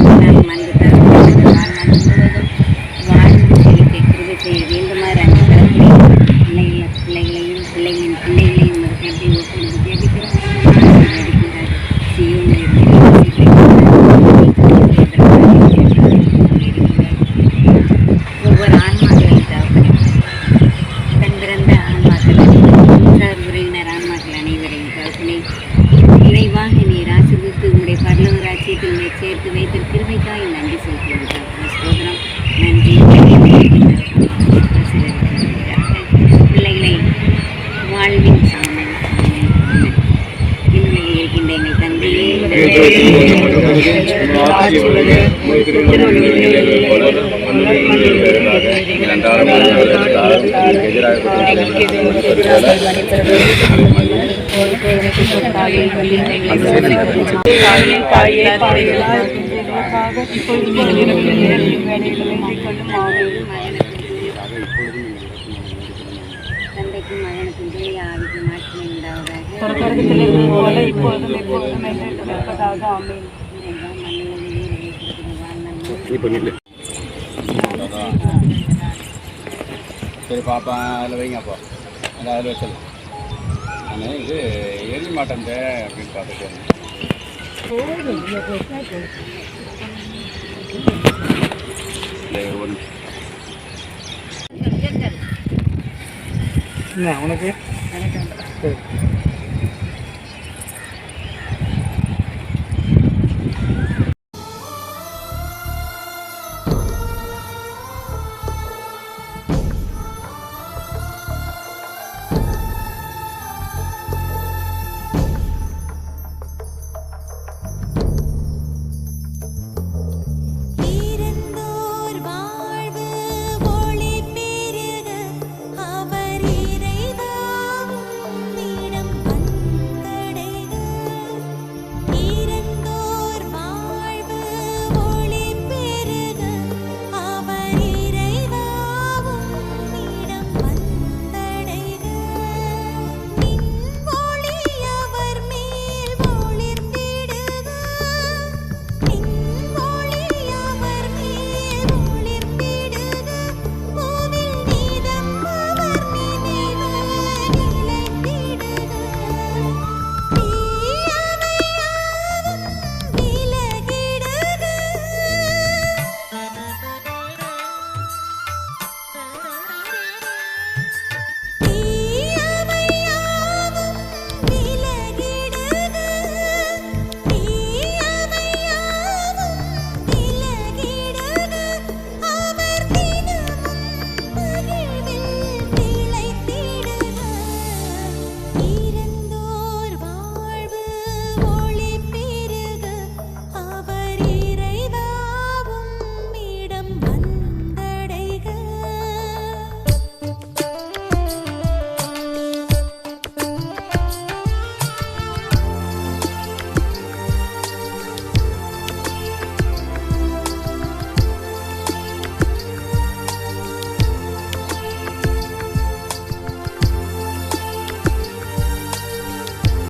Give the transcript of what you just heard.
நான் மன்றார் வாழ்நாள் முழுவதும் வாழ்ந்து செழிக்க கிருவி செய்ய வேண்டுமாறு பிள்ளைகளையும் பிள்ளைகளின் உங்களுக்காக நன்றி செலுத்துகிறேன். ஸ்தோத்திரம். நன்றி. பிள்ளைகளை வாழ்வின் சாமன் இன்னும் இருக்கின்ற எங்கள் தந்தையே. தந்தைக்கும் மகனுக்கும் தூய ஆவிக்கும் மாற்றி உண்டாவதாக இப்பொழுதும் எப்பொழுதும் என்றென்றும் இப்பொழுதும் ஆமென் இறைவா, சரி பாப்பா அதில் வைங்க அப்போ. அதில் வச்சிடலாம். நான் இது எரி மாட்டேன் அப்படின்னு பார்த்துட்டு. உனக்கு?